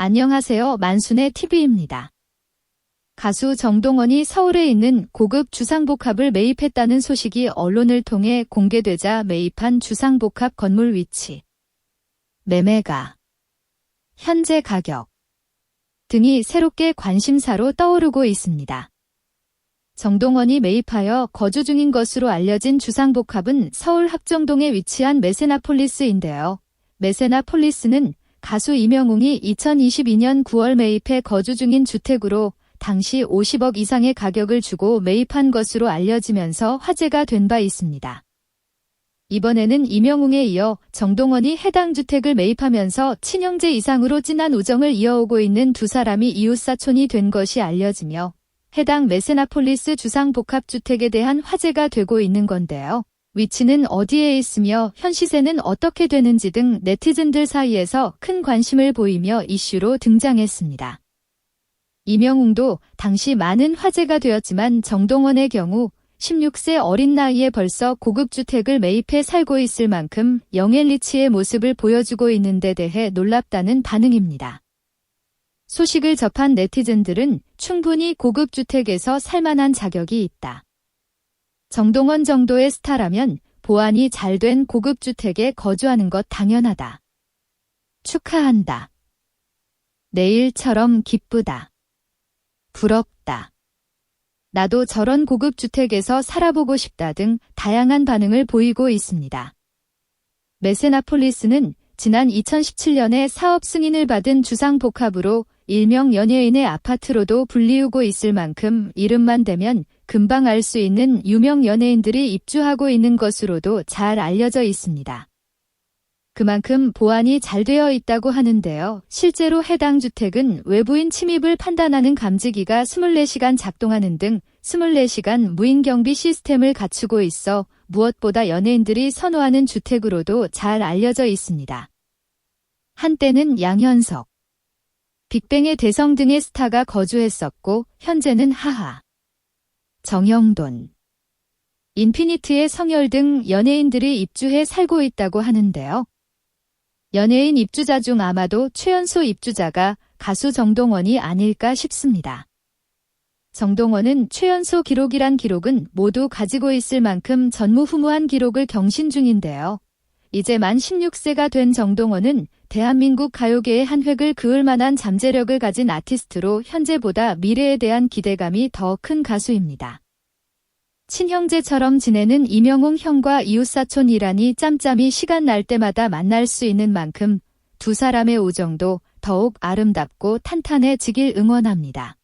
안녕하세요. 만순의 TV입니다. 가수 정동원이 서울에 있는 고급 주상복합을 매입했다는 소식이 언론을 통해 공개되자 매입한 주상복합 건물 위치, 매매가, 현재 가격 등이 새롭게 관심사로 떠오르고 있습니다. 정동원이 매입하여 거주 중인 것으로 알려진 주상복합은 서울 합정동에 위치한 메세나폴리스인데요. 메세나폴리스는 가수 이명웅이 2022년 9월 매입해 거주 중인 주택으로 당시 50억 이상의 가격을 주고 매입한 것으로 알려지면서 화제가 된 바 있습니다. 이번에는 이명웅에 이어 정동원이 해당 주택을 매입하면서 친형제 이상으로 진한 우정을 이어오고 있는 두 사람이 이웃사촌이 된 것이 알려지며 해당 메세나폴리스 주상복합주택에 대한 화제가 되고 있는 건데요. 위치는 어디에 있으며 현 시세는 어떻게 되는지 등 네티즌들 사이에서 큰 관심을 보이며 이슈로 등장했습니다. 이명웅도 당시 많은 화제가 되었지만 정동원의 경우 16세 어린 나이에 벌써 고급 주택을 매입해 살고 있을 만큼 영앤리치의 모습을 보여주고 있는 데 대해 놀랍다는 반응입니다. 소식을 접한 네티즌들은 충분히 고급 주택에서 살만한 자격이 있다. 정동원 정도의 스타라면 보안이 잘 된 고급 주택에 거주하는 것 당연하다. 축하한다. 내일처럼 기쁘다. 부럽다. 나도 저런 고급 주택에서 살아보고 싶다 등 다양한 반응을 보이고 있습니다. 메세나폴리스는 지난 2017년에 사업 승인을 받은 주상복합으로 일명 연예인의 아파트로도 불리우고 있을 만큼 이름만 대면 금방 알 수 있는 유명 연예인들이 입주하고 있는 것으로도 잘 알려져 있습니다. 그만큼 보안이 잘 되어 있다고 하는데요. 실제로 해당 주택은 외부인 침입을 판단하는 감지기가 24시간 작동하는 등 24시간 무인 경비 시스템을 갖추고 있어 무엇보다 연예인들이 선호하는 주택으로도 잘 알려져 있습니다. 한때는 양현석, 빅뱅의 대성 등의 스타가 거주했었고 현재는 하하, 정영돈, 인피니트의 성열 등 연예인들이 입주해 살고 있다고 하는데요. 연예인 입주자 중 아마도 최연소 입주자가 가수 정동원이 아닐까 싶습니다. 정동원은 최연소 기록이란 기록은 모두 가지고 있을 만큼 전무후무한 기록을 경신 중인데요. 이제 만 16세가 된 정동원은 대한민국 가요계의 한 획을 그을 만한 잠재력을 가진 아티스트로 현재보다 미래에 대한 기대감이 더 큰 가수입니다. 친형제처럼 지내는 이명웅 형과 이웃사촌 이란이 짬짬이 시간 날 때마다 만날 수 있는 만큼 두 사람의 우정도 더욱 아름답고 탄탄해지길 응원합니다.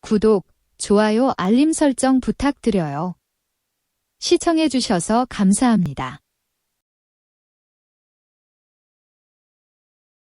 구독, 좋아요, 알림 설정 부탁드려요. 시청해주셔서 감사합니다.